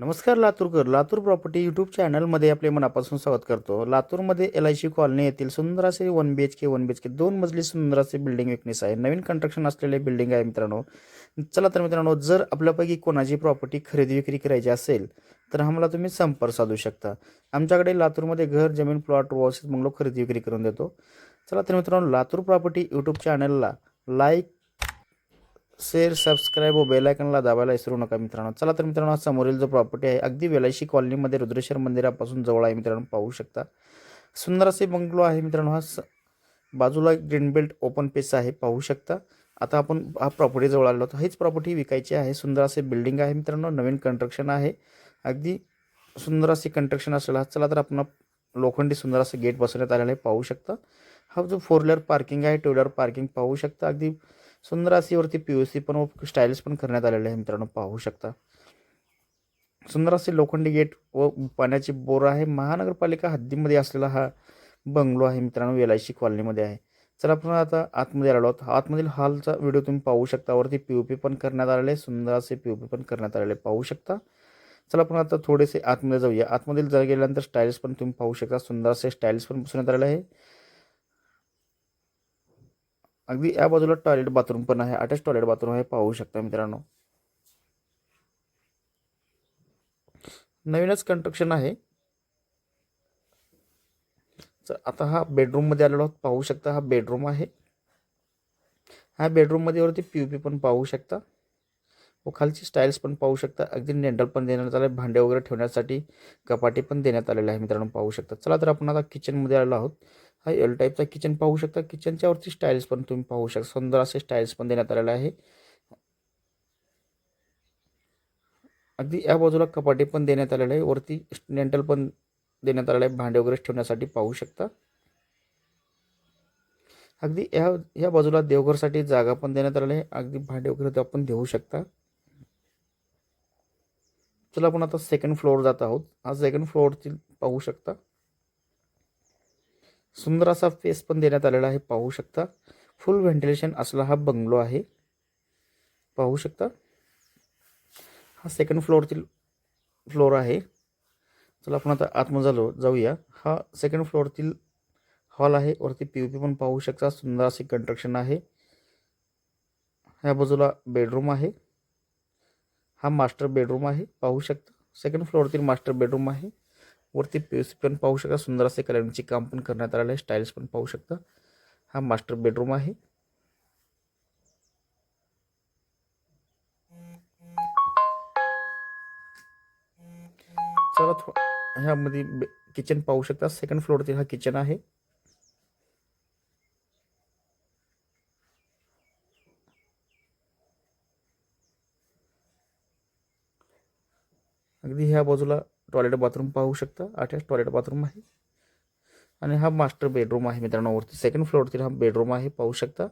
नमस्कार Laturkar Latur property YouTube चॅनलमध्ये आपले मनापासून स्वागत करतो. लातूरमध्ये एल आय सी कॉलनी येथील सुंदर असे one B H K one B H K दोन मजली सुंदर असे बिल्डिंग विकनेस आहे. नवीन कंस्ट्रक्शन असलेले बिल्डिंग आहे मित्रांनो. चला तर मित्रांनो जर आपल्यापैकी कोणाची प्रॉपर्टी खरेदी विक्री करायची असेल तर आम्हाला तुम्ही संपर्क साधू शकता. आमच्याकडे लातूरमध्ये घर जमीन प्लॉट वॉसेस बंगलो खरेदी विक्री करून देतो. चला तर मित्रांनो लातूर प्रॉपर्टी यूट्यूब चॅनलला लाईक शेअर सबस्क्राईब व बेलायकनला दाबायला विसरू नका मित्रांनो. चला तर मित्रांनो हा समोरील जो प्रॉपर्टी आहे अगदी वेलायशी कॉलनीमध्ये रुद्रेश्वर मंदिरापासून जवळ आहे मित्रांनो पाहू शकता. सुंदर असे बंगलो आहे मित्रांनो हा स बाजूला ग्रीन बेल्ट ओपन पेस आहे पाहू शकता. आता आपण हा प्रॉपर्टी जवळ आलो होतो हीच प्रॉपर्टी विकायची आहे सुंदर असे बिल्डिंग आहे मित्रांनो नवीन कंस्ट्रक्शन आहे. अगदी सुंदर असे कंस्ट्रक्शन असलेला चला तर आपण लोखंडी सुंदर असं गेट बसवण्यात आलेलं आहे पाहू शकता. हा जो फोर व्हीलर पार्किंग आहे टू व्हीलर पार्किंग पाहू शकता. अगदी सुंदर अशी वरती पी यू सी पण स्टाईल्स पण करण्यात आलेले आहे मित्रांनो पाहू शकता. सुंदर असे लोखंडी गेट व पाण्याची बोर आहे. महानगरपालिका हद्दीमध्ये असलेला हा बंगलो आहे मित्रांनो एल आय सी कॉलनीमध्ये आहे. चला आपण आता आतमध्ये आलो आहोत. आतमधील हॉलचा व्हिडिओ तुम्ही पाहू शकता. वरती पी ओ पी पण करण्यात आलेले आहे. सुंदर असे पी ओ पी पण करण्यात आलेले आहे. पाहू शकता. चला आपण आता थोडेसे आतमध्ये जाऊया. आतमधील जर गेल्यानंतर स्टाईल्स पण तुम्ही पाहू शकता. सुंदर असे स्टाईल्स पण बसवण्यात आलेले आहे. अगदी या बाजूला टॉयलेट बाथरूम पण आहे. अटॅच टॉयलेट बाथरूम आहे. पाहू शकता मित्रांनो. नवीनच कंस्ट्रक्शन आहे. तर आता हा बेडरूममध्ये आलेलो आहोत. पाहू शकता हा बेडरूम आहे. हा बेडरूममध्ये वरती पी यू पी पण पाहू शकता. व खालची स्टाईल्स पण पाहू शकता. अगदी नेंडल पण देण्यात आले भांडे वगैरे ठेवण्यासाठी कपाटी पण देण्यात आलेले आहे मित्रांनो. पाहू शकता. चला तर आपण आता किचनमध्ये आलेलो आहोत. हा एल टाईपचा किचन पाहू शकता. किचनच्या वरती स्टाईल्स पण तुम्ही पाहू शकता. सुंदर असे स्टाईल्स पण देण्यात आलेले आहे. अगदी या बाजूला कपाटे पण देण्यात आलेले आहे. वरती नेंटल पण देण्यात आलेलं आहे. भांडे वगैरे ठेवण्यासाठी पाहू शकता. अगदी या या बाजूला देवघरसाठी जागा पण देण्यात आलेली आहे. अगदी भांडे वगैरे ते आपण देऊ शकता. चला आपण आता सेकंड फ्लोअर जात आहोत. हा सेकंड फ्लोअरची पाहू शकता. सुंदर असा फेस पण देण्यात आलेला आहे पाहू शकता. फुल व्हेंटिलेशन असला हा बंगलो आहे. पाहू शकता. हा सेकंड फ्लोअरतील फ्लोअर आहे. चला आपण आता आतमध्ये झालो जाऊया. हा सेकंड फ्लोअरतील हॉल आहे. वरती पी यू पी पण पाहू शकता. सुंदर असे कंस्ट्रक्शन आहे. ह्या बाजूला बेडरूम आहे. हा मास्टर बेडरूम आहे. पाहू शकता. सेकंड फ्लोअरतील मास्टर बेडरूम आहे. वरती पी पण पाहू शकता. सुंदर असे कलरिंगचे काम पण करण्यात आलेलं आहे. स्टाईल्स पण पाहू शकता. हा मास्टर बेडरूम आहे. चला थो ह्यामध्ये किचन पाहू शकता. सेकंड फ्लोअरतील हा किचन आहे. अगदी ह्या बाजूला टॉयलेट बाथरूम पाहू शकता. अटॅच टॉयलेट बाथरूम आहे. आणि हा मास्टर बेडरूम आहे मित्रांनो. वरती सेकंड फ्लोअरतील हा बेडरूम आहे. पाहू शकता.